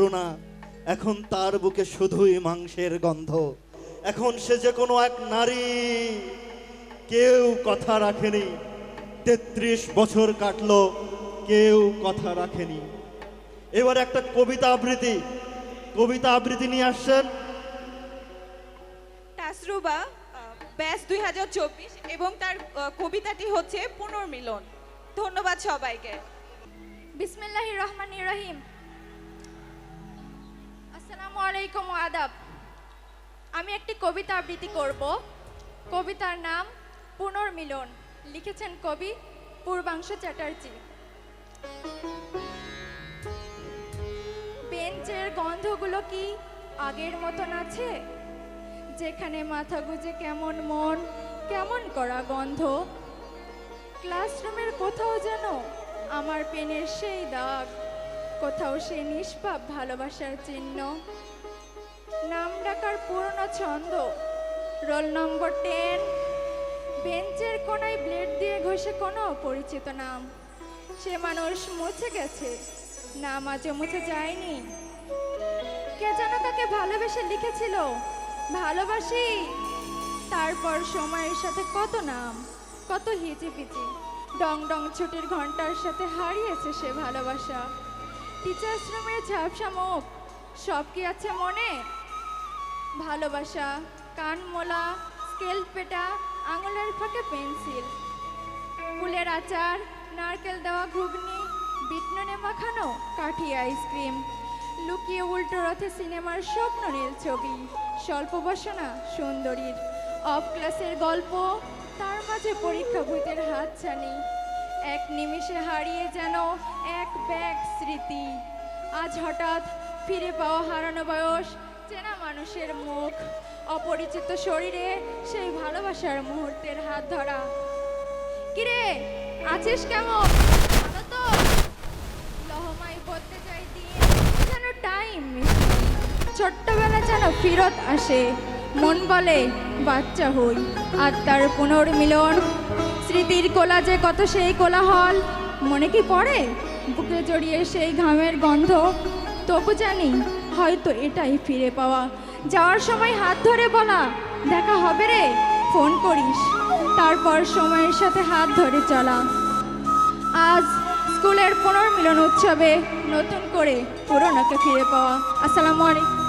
করুণা এখন তার বুকে শুধুই মাংসের গন্ধ। এখন সে যে কোনো এক নারী কেউ কথা রাখেনি। তেত্রিশ বছর কাটলো কেউ কথা রাখেনি। এবার একটা কবিতা আবৃত্তি। কবিতা আবৃত্তি নিয়ে আসছেন। তাসরুবা ব্যাস দুই হাজার চব্বিশ এবং তার কবিতাটি হচ্ছে পুনর্মিলন। ধন্যবাদ সবাইকে। বিসমিল্লাহির রহমানির রহিম। আলাইকুম আদাব। আমি একটি কবিতা আবৃত্তি করব। কবিতার নাম পুনর্মিলন। লিখেছেন কবি পূর্বাংশু চ্যাটার্জি। বেঞ্চের গন্ধগুলো কি আগের মতন আছে? যেখানে মাথা গুজে কেমন মন, কেমন করা গন্ধ? ক্লাসরুমের কোথাও যেন আমার পেনের সেই দাগ। কোথাও সে নিষ্পাপ ভালোবাসার চিহ্ন। নাম ডাকার পুরনো ছন্দ, রোল নম্বর টেন। বেঞ্চের কোনায় ব্লেড দিয়ে ঘষে কোনো পরিচিত নাম। সে মানুষ মুছে গেছে, নাম আজও মুছে যায়নি। কে যেন তাকে ভালোবেসে লিখেছিল, ভালোবাসি। তারপর সময়ের সাথে কত নাম, কত হিচিপিচি ডং ডং ছুটির ঘণ্টার সাথে হারিয়েছে সে ভালোবাসা। টিচার্স রুমের ঝাপসা মুখ। সব কি আছে মনে? ভালোবাসা কান মোলা স্কেল পেটা, আঙুলের ফাঁকে পেন্সিল। ফুলের আচার, নারকেল দেওয়া ঘুগনি, বিটনুনে মাখানো কাঠি আইসক্রিম। লুকিয়ে উল্টো রথে সিনেমার স্বপ্ন নীল ছবি, স্বল্প বসনা সুন্দরীর। অফ ক্লাসের গল্প, তার মাঝে পরীক্ষা ভূতের হাতছানি। এক নিমিষে হারিয়ে যেন এক ব্যাগ স্মৃতি। আজ হঠাৎ ফিরে পাওয়া হারানো বয়স, চেনা মানুষের মুখ, অপরিচিত শরীরে সেই ভালোবাসার মুহূর্তের হাত ধরা। কিরে, আছিস কেমন? ভালো তো? লহমাই বলতে চাই দিন, যেন টাইম ছোট্টবেলা যেন ফিরত আসে, মন বলে, বাচ্চা হই। আর তার পুনর্মিলন স্মৃতির কোলা যে কত সেই কোলাহল। মনে কি পড়ে? বুকে জড়িয়ে সেই ঘামের গন্ধ। তবু জানি, হয়তো এটাই ফিরে পাওয়া। যাওয়ার সময় হাত ধরে বলা, দেখা হবে রে, ফোন করিস। তারপর সময়ের সাথে হাত ধরে চলা। আজ স্কুলের পুনর্মিলন উৎসবে নতুন করে পুরনোকে ফিরে পাওয়া। আসসালামু আলাইকুম।